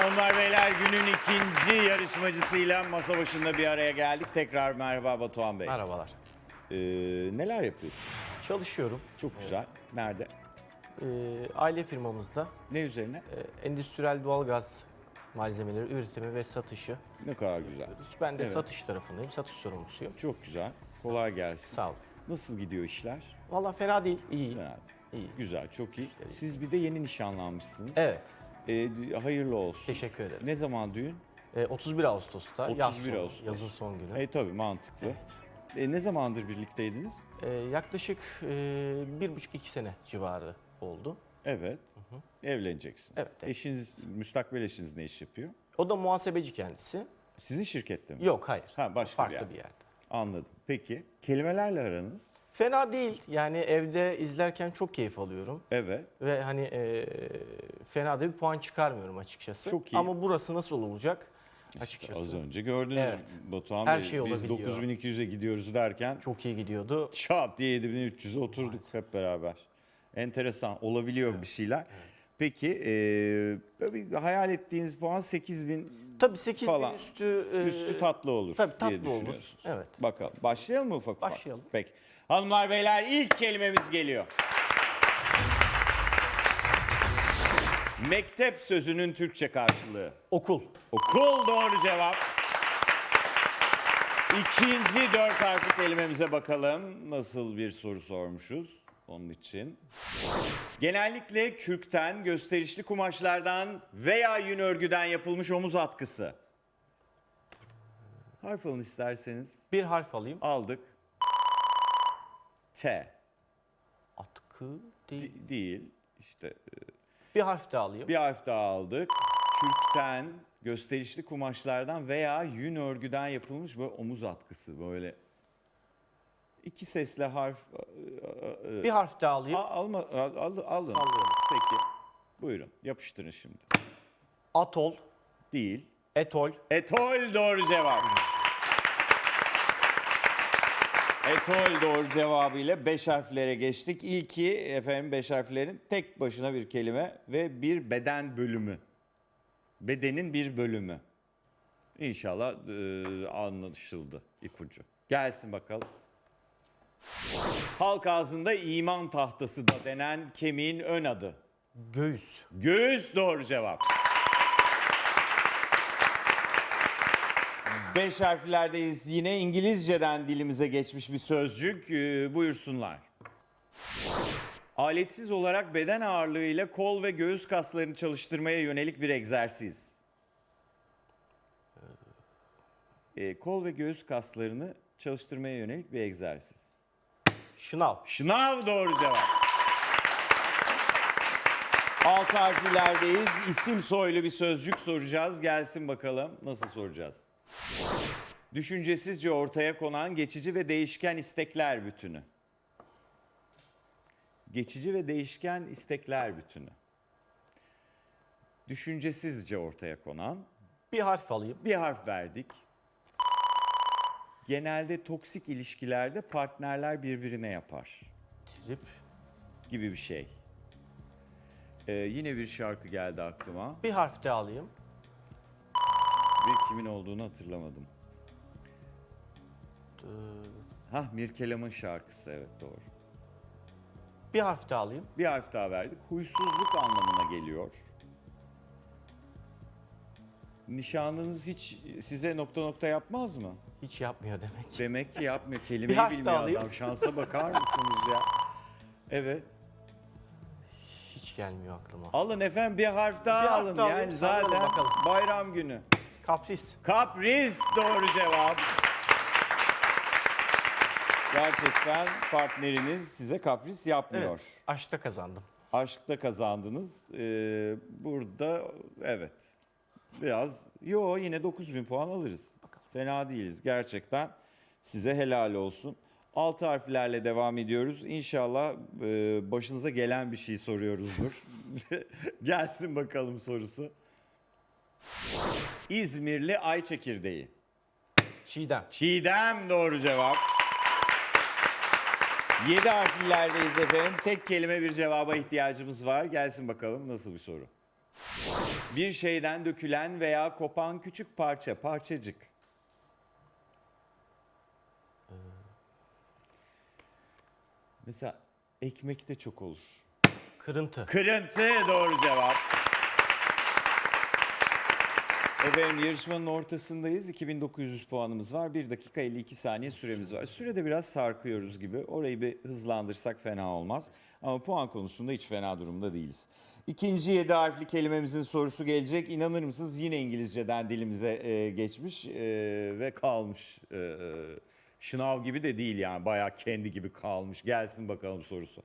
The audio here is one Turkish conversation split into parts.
Hanımlar beyler günün ikinci yarışmacısıyla masa başında bir araya geldik. Tekrar merhaba Batuhan Bey. Merhabalar. Ee, neler yapıyorsun? Çalışıyorum. Çok güzel. Nerede? Ee, aile firmamızda Ne üzerine? e, endüstriyel doğalgaz malzemeleri üretimi ve satışı. Ne kadar güzel. Ben de Evet. satış tarafındayım. Satış sorumlusuyum. Çok güzel. Kolay gelsin. Sağ ol. Nasıl gidiyor işler? Valla fena değil. iyi. Fena. İyi. Güzel, çok iyi. Siz bir de yeni nişanlanmışsınız. Evet. Ee, hayırlı olsun. Teşekkür ederim. Ne zaman düğün? Ee, 31 Ağustos'ta. yaz 31 sonu, Ağustos. Yazın son günü. E tabii mantıklı. E, ne zamandır birlikteydiniz? Ee, yaklaşık e, bir buçuk iki sene civarı oldu. Evet. Evleneceksiniz. Evet, evet. Eşiniz, müstakbel eşiniz ne iş yapıyor? O da muhasebeci kendisi. Sizin şirkette mi? Yok hayır. Ha başka Farklı bir yer. bir yerde. Anladım. Peki kelimelerle aranız? Fena değil. Yani evde izlerken çok keyif alıyorum. Evet. Ve hani e, fena da bir puan çıkarmıyorum açıkçası. Çok iyi. Ama burası nasıl olacak açıkçası. Az önce gördünüz Evet. Batuhan Her Bey. şey Biz olabiliyor. 9200'e gidiyoruz derken Çok iyi gidiyordu. çat diye 7300'e oturduk hep beraber. Enteresan olabiliyor bir şeyler. Peki e, bir hayal ettiğiniz puan 8000 Tabii 8 Falan. bin üstü, e, üstü tatlı olur tabii tatlı diye olur. Evet. Bakalım. Başlayalım mı ufak ufak? Başlayalım. Peki. Hanımlar beyler ilk kelimemiz geliyor. Mektep sözünün Türkçe karşılığı. Okul. Okul doğru cevap. İkinci dört harfli kelimemize bakalım. Nasıl bir soru sormuşuz onun için. Genellikle kürkten, gösterişli kumaşlardan veya yün örgüden yapılmış omuz atkısı. Harf alın isterseniz. Bir harf alayım. Aldık. T. Atkı değil. D- değil. İşte e, Bir harf daha alayım. bir harf daha aldık. Kürkten, gösterişli kumaşlardan veya yün örgüden yapılmış böyle omuz atkısı böyle. İki sesle harf e, e, Bir harf daha alayım. a- alma al, al, alın. Sallıyorum. Peki. Buyurun yapıştırın şimdi. Atol. Değil. Etol. Etol doğru cevap. Etol doğru cevabıyla beş harflere geçtik. İlki efendim beş harflerin tek başına bir kelime ve bir beden bölümü. Bedenin bir bölümü. İnşallah e, anlaşıldı ipucu. Gelsin bakalım. Halk ağzında iman tahtası da denen kemiğin ön adı. Göğüs. Göğüs doğru cevap. Beş harflerdeyiz. Yine İngilizceden dilimize geçmiş bir sözcük. Ee, buyursunlar. Aletsiz olarak beden ağırlığıyla kol ve göğüs kaslarını çalıştırmaya yönelik bir egzersiz. Ee, kol ve göğüs kaslarını çalıştırmaya yönelik bir egzersiz. Şınav. Şınav doğru cevap. Altı harflerdeyiz. İsim soylu bir sözcük soracağız. Gelsin bakalım. Nasıl soracağız? Düşüncesizce ortaya konan geçici ve değişken istekler bütünü. Geçici ve değişken istekler bütünü. Düşüncesizce ortaya konan Bir harf alayım. bir harf verdik. Genelde toksik ilişkilerde partnerler birbirine yapar Trip. gibi bir şey. Ee, yine bir şarkı geldi aklıma. Bir harf daha alayım. Bir kimin olduğunu hatırlamadım. Hah Mirkelam'ın şarkısı evet doğru. Bir harf daha alayım. Bir harf daha verdik. Huysuzluk anlamına geliyor. Nişanlınız hiç size nokta nokta yapmaz mı? Hiç yapmıyor demek. Demek ki yapmıyor. Kelimeyi harf bilmiyor daha alayım. adam. Şansa bakar mısınız ya? Evet. Hiç gelmiyor aklıma. Alın efendim bir harf daha Bir harf alın. daha yani alayım, sallayalım zaten bakalım. bayram günü. Kapris. Kapris doğru cevap. Gerçekten partneriniz size kapris yapmıyor. Evet. Aşkta kazandım. Aşkta kazandınız. Ee, burada evet. Biraz yo yine 9000 puan alırız. Fena değiliz gerçekten. Size helal olsun. Alt harflerle devam ediyoruz. İnşallah e, başınıza gelen bir şey soruyoruzdur. Gelsin bakalım sorusu. İzmirli ay çekirdeği. Çiğdem. Çiğdem doğru cevap. 7 harflerdeyiz efendim. Tek kelime bir cevaba ihtiyacımız var. Gelsin bakalım nasıl bir soru. Bir şeyden dökülen veya kopan küçük parça, parçacık. Mesela ekmekte çok olur. Kırıntı. Kırıntı doğru cevap. Efendim yarışmanın ortasındayız. 2900 puanımız var. 1 dakika 52 saniye süremiz var. Sürede biraz sarkıyoruz gibi. Orayı bir hızlandırsak fena olmaz. Ama puan konusunda hiç fena durumda değiliz. İkinci 7 harfli kelimemizin sorusu gelecek. İnanır mısınız yine İngilizceden dilimize e, geçmiş e, ve kalmış. E, e, şınav gibi de değil yani. Bayağı kendi gibi kalmış. Gelsin bakalım sorusu.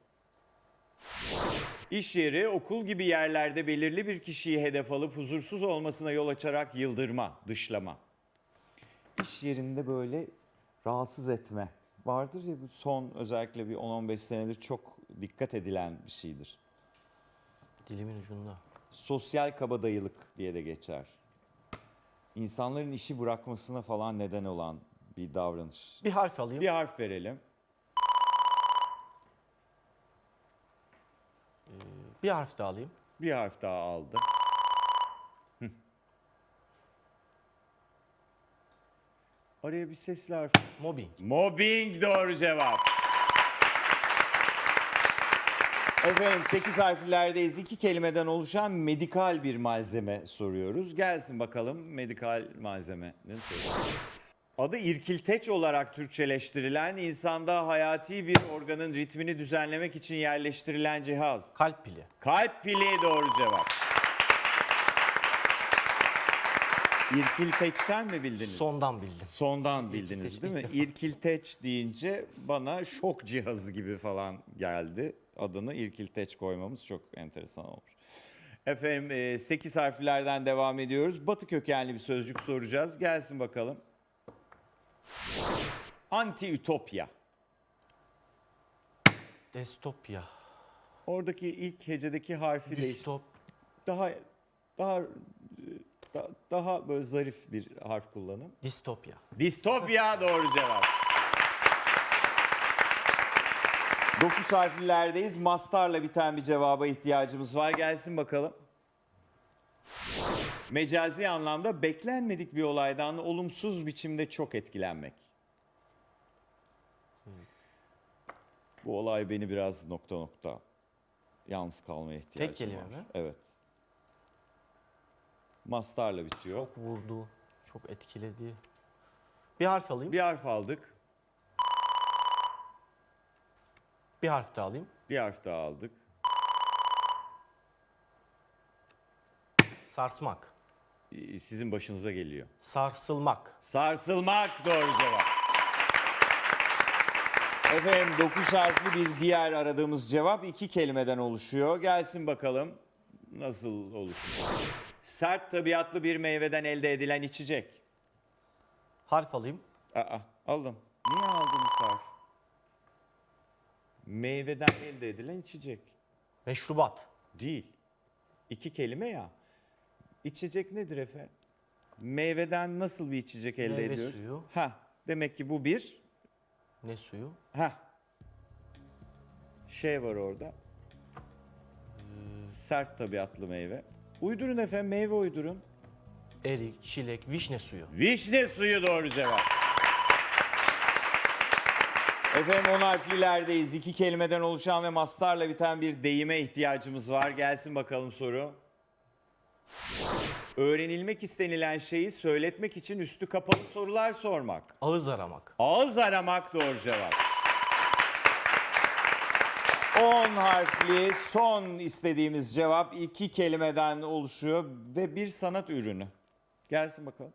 İş yeri, okul gibi yerlerde belirli bir kişiyi hedef alıp huzursuz olmasına yol açarak yıldırma, dışlama. İş yerinde böyle rahatsız etme vardır ya bu son özellikle bir 10-15 senedir çok dikkat edilen bir şeydir. Dilimin ucunda. Sosyal kabadayılık diye de geçer. İnsanların işi bırakmasına falan neden olan bir davranış. Bir harf alayım. Bir harf verelim. Bir harf daha alayım. Bir harf daha aldı. Hı. Araya bir sesli harf. Mobbing. Mobbing doğru cevap. Efendim 8 harflerdeyiz. İki kelimeden oluşan medikal bir malzeme soruyoruz. Gelsin bakalım medikal malzemenin sorusu. Adı irkilteç olarak Türkçeleştirilen insanda hayati bir organın ritmini düzenlemek için yerleştirilen cihaz. Kalp pili. Kalp pili doğru cevap. İrkilteç'ten mi bildiniz? Sondan bildim. Sondan bildiniz değil mi? İrkilteç deyince bana şok cihazı gibi falan geldi. Adını İrkilteç koymamız çok enteresan olmuş. Efendim 8 harflerden devam ediyoruz. Batı kökenli bir sözcük soracağız. Gelsin bakalım. Anti-ütopya. Destopya. Oradaki ilk hecedeki harfi değiştir. Distop. Daha daha da- daha böyle zarif bir harf kullanın. Distopya. Distopya doğru cevap. 9 harflilerdeyiz. Mastarla biten bir cevaba ihtiyacımız var. Gelsin bakalım. Mecazi anlamda beklenmedik bir olaydan olumsuz biçimde çok etkilenmek. Bu olay beni biraz nokta nokta yalnız kalmaya ihtiyacım kelime var. mi? Evet. Mastarla bitiyor. Çok vurdu. Çok etkiledi. Bir harf alayım. Bir, Bir harf aldık. harf daha alayım. Bir harf daha aldık. Sarsmak. Sizin başınıza geliyor. Sarsılmak. Sarsılmak doğru cevap. Efendim 9 harfli bir diğer aradığımız cevap iki kelimeden oluşuyor. Gelsin bakalım nasıl oluşuyor. Sert tabiatlı bir meyveden elde edilen içecek. Harf alayım. Aa, aldım. Niye aldınız harf? Meyveden elde edilen içecek. Meşrubat. Değil. İki kelime ya. İçecek nedir efendim? Meyveden nasıl bir içecek elde Meyve ediyoruz? suyu. Ha, demek ki bu bir Ne suyu? ha şey var orada. Sert tabiatlı meyve. Uydurun efendim meyve uydurun. Erik, çilek, vişne suyu. Vişne suyu doğru cevap. Efendim on harflilerdeyiz. İki kelimeden oluşan ve mastarla biten bir deyime ihtiyacımız var. Gelsin bakalım soru. Öğrenilmek istenilen şeyi söyletmek için üstü kapalı sorular sormak. Ağız aramak. Ağız aramak doğru cevap. 10 harfli son istediğimiz cevap iki kelimeden oluşuyor ve bir sanat ürünü. Gelsin bakalım.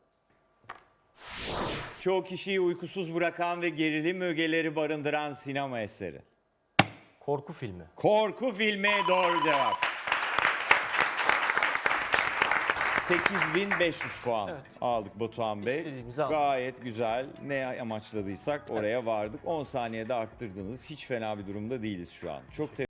Çoğu kişiyi uykusuz bırakan ve gerilim ögeleri barındıran sinema eseri. Korku filmi. Korku filmi doğru cevap. 8500 puan aldık Batuhan Bey. İstediğimizi aldık. Gayet güzel. Ne amaçladıysak oraya vardık. 10 saniyede arttırdınız. Hiç fena bir durumda değiliz şu an. Çok